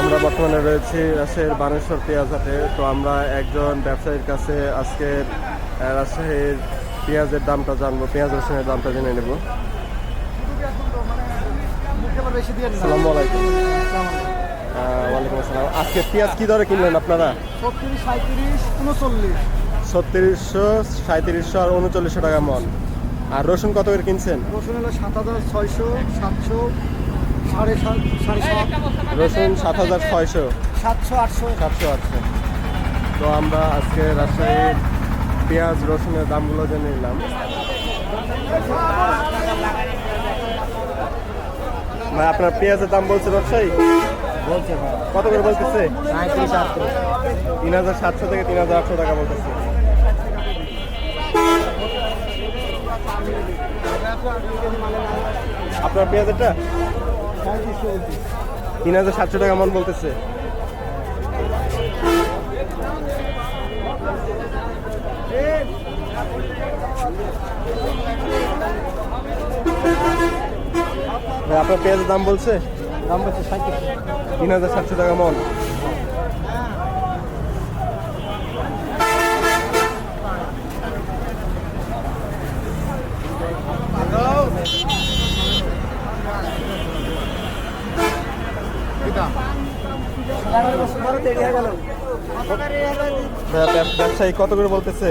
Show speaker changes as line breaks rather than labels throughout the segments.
আমরা বর্তমানে রয়েছি রাজশাহীর বানেশ্বর পেঁয়াজ হাটে তো আমরা একজন ব্যবসায়ীর কাছে আজকে রাজশাহীর পেঁয়াজের দামটা জানব। পেঁয়াজ রসুনের দামটা জেনে নেব। সালামু আলাইকুম। ওয়ালাইকুম আসসালাম। আজকে পেঁয়াজ কি দরে কিনলেন আপনারা? ছত্রিশশো সাঁত্রিশশো আর উনচল্লিশশো টাকা মন। আর রসুন কত করে কিনছেন?
রসুন হলো সাত হাজার ছয়শো সাতশো সাড়ে সাত সাড়ে সাত।
রসুন সাত হাজার ছয়শো।
সাতশো আটশো।
সাতশো আটশো। তো আমরা আজকে রাজশাহীর পেঁয়াজ রসুনের দামগুলো জেনে নিলাম। ভাই আপনার পেঁয়াজের দাম বলছে ব্যবসায়ী
বলছে
কত করে বলতেছে? তিন হাজার সাতশো থেকে তিন হাজার আটশো টাকা বলতেছে। আপনার পেঁয়াজেরটা? তিন হাজার সাতশো টাকা মন বলতেছে। আপনার পেঁয়াজের দাম বলছে?
দাম বলছে
তিন হাজার সাতশো টাকা মন ভাইয়া, ব্যব- ব্যবসায়ী কত করে বলতেছে?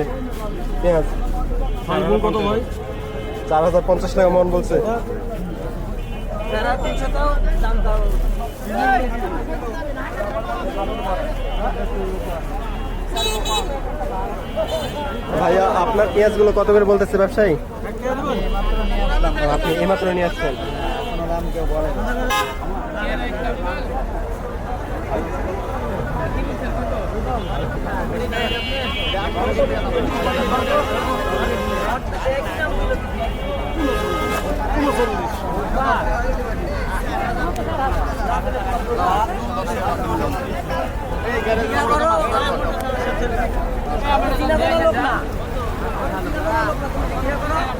পেঁয়াজ।
কত ভাই?
চার হাজার পঞ্চাশ টাকা মন বলছে। ভাইয়া আপনার পেঁয়াজগুলো কত করে বলতেছে ব্যবসায়ী? আপনি এইমাত্র নিয়ে আসছেন।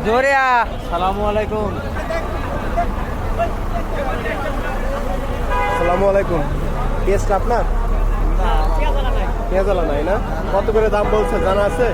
জোরিয়া। সালামু আলাইকুম।
আসসালামু আলাইকুম। পেঁয়াজটা আপনার? পেঁয়াজলা নাই না? কত করে দাম বলছে? জানা আছে?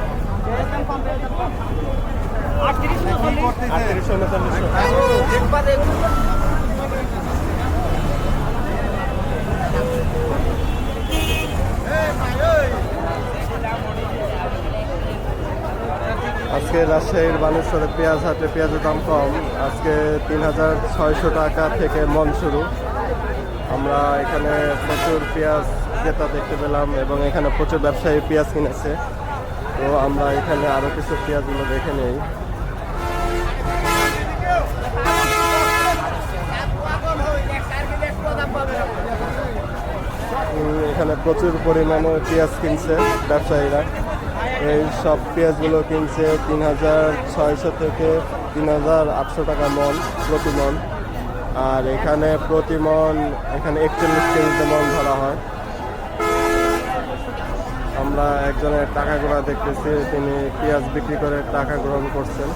আজকে রাজশাহীর বানেশ্বরে পেঁয়াজ হাটে পেঁয়াজের দাম কম। আজকে তিন হাজার ছয়শো টাকা থেকে মন শুরু। আমরা এখানে প্রচুর পেঁয়াজ ক্রেতা দেখতে পেলাম এবং এখানে প্রচুর ব্যবসায়ী পেঁয়াজ কিনেছে। তো আমরা এখানে আরও কিছু পেঁয়াজগুলো দেখে নেই। এখানে প্রচুর পরিমাণে পেঁয়াজ কিনছে ব্যবসায়ীরা। এই সব পেঁয়াজগুলো কিনছে তিন হাজার ছয়শো থেকে তিন হাজার আটশো টাকা মন প্রতি মন। আর এখানে প্রতি মন এখানে একচল্লিশ কেজিতে মন ধরা হয়। আমরা একজনের টাকা গোড়া দেখতেছি, তিনি পেঁয়াজ বিক্রি করে টাকা গ্রহণ করছেন।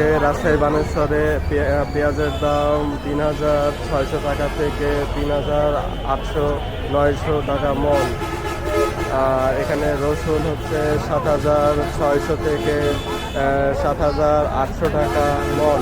আজকে রাজশাহী বানেশ্বরে পেঁয়া- পেঁয়াজের দাম তিন হাজার ছয়শো টাকা থেকে তিন হাজার আটশো নয়শো টাকা মন। এখানে রসুন হচ্ছে সাত হাজার ছয়শো থেকে সাত হাজার আটশো টাকা মন।